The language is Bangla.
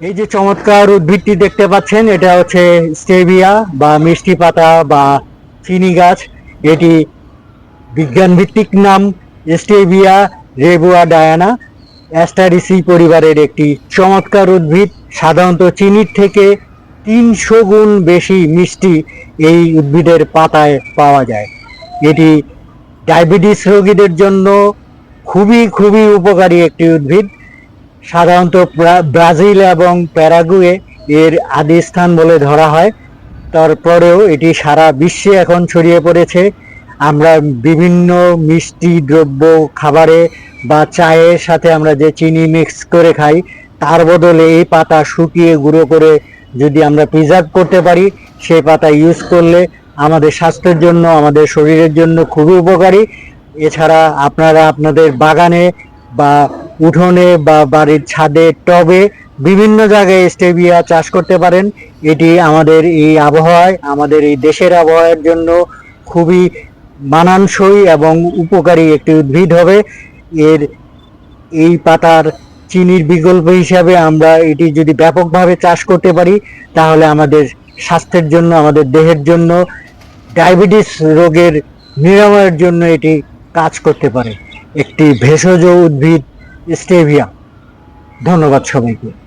এই যে চমৎকার উদ্ভিদটি দেখতে পাচ্ছেন, এটা হচ্ছে স্টেভিয়া বা মিষ্টি পাতা বা চিনি গাছ। এটি বিজ্ঞান ভিত্তিক নাম স্টেভিয়া রেবুয়া ডায়ানা। অ্যাস্টারিসি পরিবারের একটি চমৎকার উদ্ভিদ। সাধারণত চিনির থেকে তিনশো গুণ বেশি মিষ্টি এই উদ্ভিদের পাতায় পাওয়া যায়। এটি ডায়াবেটিস রোগীদের জন্য খুবই খুবই উপকারী একটি উদ্ভিদ। সাধারণত ব্রাজিল এবং প্যারাগুয়ে এর আদি স্থান বলে ধরা হয়। তারপরেও এটি সারা বিশ্বে এখন ছড়িয়ে পড়েছে। আমরা বিভিন্ন মিষ্টি দ্রব্য, খাবারে বা চায়ের সাথে আমরা যে চিনি মিক্স করে খাই, তার বদলে এই পাতা শুকিয়ে গুঁড়ো করে যদি আমরা প্রিজার্ভ করতে পারি সেই পাতা ইউজ করলে আমাদের স্বাস্থ্যের জন্য, আমাদের শরীরের জন্য খুবই উপকারী। এছাড়া আপনারা আপনাদের বাগানে বা উঠোনে বা বাড়ির ছাদে, টবে বিভিন্ন জায়গায় স্টেভিয়া চাষ করতে পারেন। এটি আমাদের এই আবহাওয়ায়, আমাদের এই দেশের আবহাওয়ার জন্য খুবই মানানসই এবং উপকারী একটি উদ্ভিদ হবে। এর এই পাতার চিনির বিকল্প হিসাবে আমরা এটি যদি ব্যাপকভাবে চাষ করতে পারি, তাহলে আমাদের স্বাস্থ্যের জন্য, আমাদের দেহের জন্য, ডায়াবেটিস রোগের নিরাময়ের জন্য এটি কাজ করতে পারে। একটি ভেষজ উদ্ভিদ স্টেভিয়া ধন্যবাদ সবাইকে।